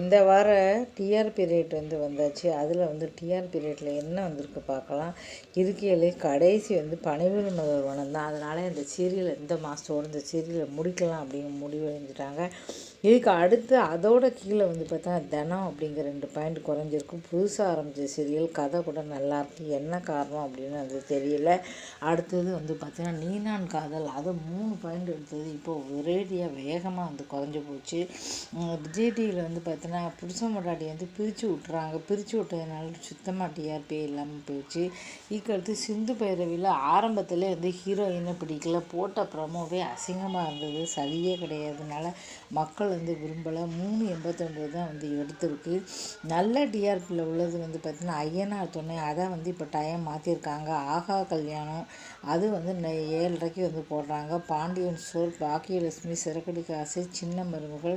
இந்த வார TRP rate வந்து வந்தாச்சு. அதில் வந்து டிஆர்பி ரேட்டில் என்ன வந்திருக்கு பார்க்கலாம். இருக்கையிலே கடைசி வந்து பனைவேல் மகர் வனம் தான். அதனால் இந்த சீரியல் இந்த மாதத்தோடு இந்த சீரியலை முடிக்கலாம் அப்படின்னு முடிவு அடைஞ்சிட்டாங்க இதுக்கு அடுத்து அதோட கீழே வந்து பார்த்தா தனம் அப்படிங்கிற ரெண்டு பாயிண்ட் குறைஞ்சிருக்கும் புதுசாக ஆரம்பித்த சீரியல் கதை கூட நல்லாயிருக்கு என்ன காரணம் அப்படின்னு அது தெரியல. அடுத்தது வந்து பார்த்தீங்கன்னா நீனான் காதல். அது மூணு பாயிண்ட் எடுத்தது. இப்போது ஒரேடியாக வேகமாக வந்து குறைஞ்சி போச்சு. விஜய் டிவியில் வந்து வந்து பார்த்தீங்கன்னா புருஷன் முன்னாடி வந்து பிரித்து விட்றாங்க பிரித்து விட்டதுனால சுத்தமாக டிஆர்பி இல்லாமல் போயிடுச்சு. ஈக்கடுத்து சிந்து பைரவியில் ஆரம்பத்தில் வந்து ஹீரோயினை பிடிக்கல. போட்ட ப்ரமோவே அசிங்கமாக இருந்தது. சரியே கிடையாதுனால மக்கள் வந்து விரும்பலை. மூணு எண்பத்தொம்பது தான் வந்து எடுத்திருக்கு. நல்ல டிஆர்பியில் உள்ளது வந்து பார்த்திங்கன்னா ஐயனார் துணை. அதை வந்து இப்போ டைம் மாற்றிருக்காங்க ஆகா கல்யாணம். அது வந்து ஏழரைக்கு வந்து போடுறாங்க. பாண்டியன் சோர் பாக்கியலட்சுமி சிறக்கடி காசு சின்ன மருமகள்.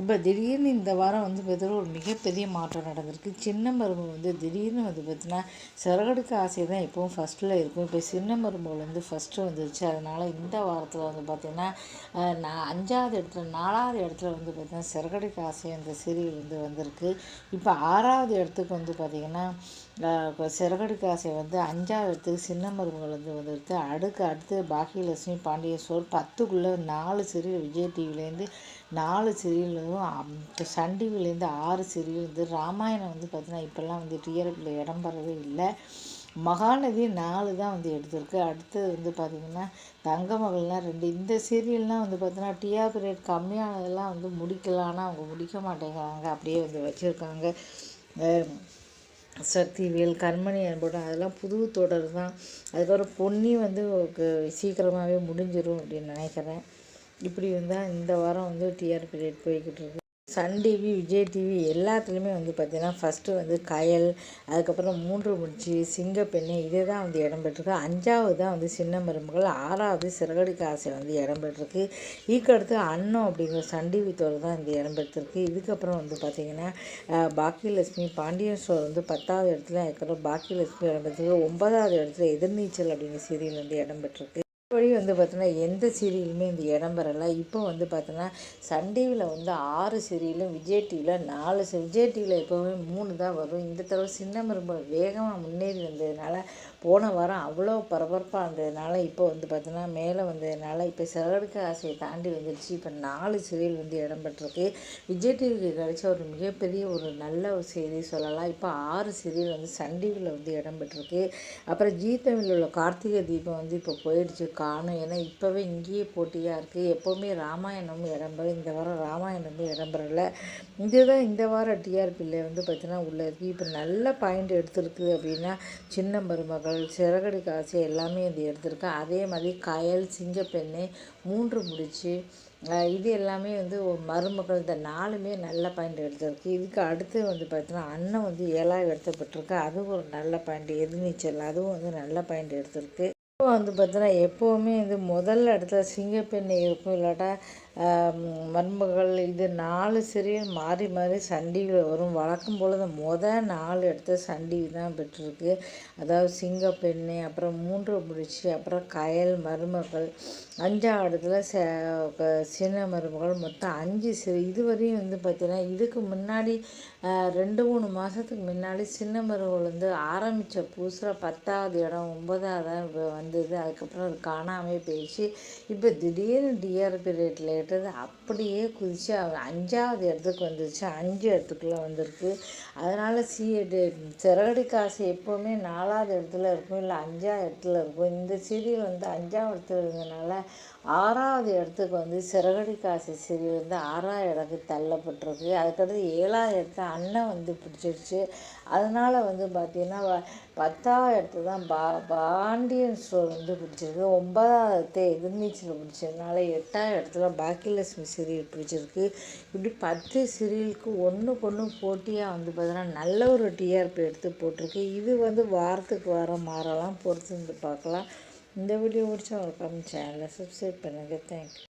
இப்போ திடீர்னு இந்த வாரம் வந்து பார்த்தீங்கன்னா ஒரு மிகப்பெரிய மாற்றம் நடந்திருக்கு. சின்ன மருமகள் வந்து திடீர்னு வந்து பார்த்தீங்கன்னா சிறகடுக்க ஆசை தான் எப்பவும் ஃபஸ்ட்டில் இருக்கும். இப்போ சின்ன மருமகள் வந்து ஃபஸ்ட்டு வந்துருச்சு. அதனால் இந்த வாரத்தில் வந்து பார்த்திங்கன்னா நான் அஞ்சாவது இடத்துல நாலாவது இடத்துல வந்து பார்த்திங்கன்னா சிறகடுக்க ஆசை அந்த சீரியல் வந்து வந்திருக்கு. இப்போ ஆறாவது இடத்துக்கு வந்து பார்த்திங்கன்னா சிறகடுக்க ஆசை வந்து அஞ்சாவது இடத்துக்கு சின்ன மருமகள் வந்து வந்துருக்கு. அடுக்கு அடுத்து பாக்கியலட்சுமி பாண்டிய சோர் பத்துக்குள்ளே நாலு சீரியல் விஜய் டிவிலேருந்து நாலு சீரியலும் சன் டிவிலேருந்து ஆறு சீரியல் வந்து ராமாயணம் வந்து பார்த்திங்கன்னா இப்போல்லாம் வந்து டிஆர்பியில் இடம் பெறவே இல்லை. மகாநதி நாலு தான் வந்து எடுத்திருக்கு. அடுத்தது வந்து பார்த்திங்கன்னா தங்க மகள்லாம் ரெண்டு. இந்த சீரியல்லாம் வந்து பார்த்தீங்கன்னா டிஆர்பி ரேட் கம்மியானதெல்லாம் வந்து முடிக்கலாம் ஆனால் அவங்க முடிக்க மாட்டேங்கிறாங்க. அப்படியே வந்து வச்சுருக்காங்க. சக்திவேல் கண்மணி என்போட அதெல்லாம் புது தொடர் தான். அதுக்கப்புறம் பொன்னி வந்து சீக்கிரமாகவே முடிஞ்சிடும் அப்படின்னு நினைக்கிறேன். இப்படி இருந்தால் இந்த வாரம் வந்து டிஆர்பி ரேட் போய்கிட்டு இருக்கு. சன் டிவி விஜய் டிவி எல்லாத்துலேயுமே வந்து பார்த்திங்கன்னா ஃபஸ்ட்டு வந்து கயல் அதுக்கப்புறம் மூன்று முடிச்சு சிங்கப்பெண்ணு இதே தான் வந்து இடம்பெற்றிருக்கு அஞ்சாவது தான் வந்து சின்ன மருமகள் ஆறாவது சிறகடிக்க ஆசை வந்து இடம்பெற்றிருக்கு ஈக்கடுத்து அன்னம் அப்படிங்கிற சன் டிவி தோறை தான் இந்த இடம்பெற்றிருக்கு இதுக்கப்புறம் வந்து பார்த்திங்கன்னா பாக்கியலட்சுமி பாண்டியன் ஸ்டோர் வந்து பத்தாவது இடத்துல இருக்கிற பாக்கியலட்சுமி இடம்பெற்றிருக்கு ஒன்பதாவது இடத்துல எதிர்நீச்சல் அப்படிங்கிற சீரியல் வந்து இடம்பெற்றிருக்கு வழி வந்து பார்த்தோன்னா எந்த சீரியலுமே இந்த இடம் பெறலை இப்போ வந்து பார்த்தோன்னா சன் டிவியில் வந்து ஆறு சீரியலும் விஜய் டிவியில் நாலு விஜய் டிவியில் எப்போவுமே மூணு தான் வரும். இந்த தடவை சின்ன ரொம்ப வேகமாக முன்னேறி வந்ததுனால போன வாரம் அவ்வளோ பரபரப்பாக இருந்ததுனால இப்போ வந்து பார்த்தோன்னா மேலே வந்ததுனால இப்போ சிறகடுக்க ஆசையை தாண்டி வந்துடுச்சு இப்போ நாலு சீரியல் வந்து இடம்பெற்றிருக்கு விஜய் டிவிக்கு கிடைச்ச ஒரு மிகப்பெரிய ஒரு நல்ல ஒரு செய்தி சொல்லலாம். இப்போ ஆறு சீரியல் வந்து சன் டிவியில் வந்து இடம்பெற்றிருக்கு அப்புறம் ஜீ தமிழில் உள்ள கார்த்திகை தீபம் வந்து இப்போ போயிடுச்சு. காணும் ஏன்னா இப்போவே இங்கேயே போட்டியாக இருக்குது எப்போவுமே ராமாயணமும் இடம்பெற இந்த வாரம் ராமாயணமும் இடம்பெறல. இதுதான் இந்த வாரம் டிஆர்பியில் வந்து பார்த்தீங்கன்னா உள்ளே இருக்குது இப்போ நல்ல பாயிண்ட் எடுத்திருக்கு அப்படின்னா சின்ன மருமகள் சிறகடி காசு எல்லாமே இது எடுத்திருக்கு. அதே மாதிரி கயல் சிங்கப்பெண்ணு மூன்று முடிச்சு இது எல்லாமே வந்து மருமகள் இந்த நாலுமே நல்ல பாயிண்ட் எடுத்திருக்கு. இதுக்கு அடுத்து வந்து பார்த்தீங்கன்னா அண்ணன் வந்து ஏழாவது எடுத்தப்பட்டிருக்கு அதுவும் ஒரு நல்ல பாயிண்ட். எதிர்நீச்சல் அதுவும் வந்து நல்ல பாயிண்ட் எடுத்திருக்கு. இப்போ வந்து பார்த்தீங்கன்னா எப்போவுமே இது முதல் இடத்துல சிங்கப்பெண்ணை இருக்கும் இல்லாட்டா மருமகள் இது நாலு சீரியல் மாறி மாறி சண்டிகள் வரும். வழக்கம் போல் தான் மொதல் நாலு இடத்துல சண்டி தான் பெற்றிருக்கு. அதாவது சிங்கப்பெண்ணு அப்புறம் மூன்று முடிச்சு அப்புறம் கயல் மருமகள். அஞ்சாவது இடத்துல ச சின்ன மருமகள். மொத்தம் அஞ்சு சிறு இதுவரையும் வந்து பார்த்திங்கன்னா இதுக்கு முன்னாடி ரெண்டு மூணு மாதத்துக்கு முன்னாடி சின்ன மருமகள் வந்து ஆரம்பித்த புதுசில் பத்தாவது இடம் ஒன்பதாவது வந்தது. அதுக்கப்புறம் அது காணாமல் போயிடுச்சு. இப்போ திடீர்னு டிஆர்பி ரேட்டில் கேட்டது அப்படியே குதித்து அஞ்சாவது இடத்துக்கு வந்துருச்சு. அஞ்சு இடத்துக்குள்ளே வந்திருக்கு. அதனால் சி சிறகடி காசு எப்போவுமே நாலாவது இடத்துல இருக்கும். இல்லை அஞ்சாவது இடத்துல இருக்கும். இந்த சீரியல் வந்து அஞ்சாவது இடத்துல இருந்ததுனால ஆறாவது இடத்துக்கு வந்து சிறகடி காசு சீரியல் வந்து ஆறாவது இடத்துக்கு தள்ளப்பட்டிருக்கு. அதுக்கடுத்து ஏழாவது இடத்த அண்ணன் வந்து பிடிச்சிருச்சு. அதனால் வந்து பார்த்திங்கன்னா பத்தாவது இடத்துல தான் பா பாண்டியன் ஸ்டோர் வந்து பிடிச்சிருக்கு. ஒன்பதாவது எதிர்நீச்சல் பிடிச்சதுனால எட்டாவது இடத்துல பாக்கியலட்சுமி சீரியல் பிடிச்சிருக்கு. இப்படி பத்து சீரியலுக்கு ஒன்றுக்கு ஒன்று போட்டியாக வந்து பார்த்தீங்கன்னா நல்ல ஒரு டிஆர்பி எடுத்து போட்டிருக்கு. இது வந்து வாரத்துக்கு வாரம் மாறலாம் பொறுத்து வந்து பார்க்கலாம். இந்த வீடியோ பிடிச்சா ஒரு சேனலை சப்ஸ்கிரைப் பண்ணுங்கள் தேங்க்யூ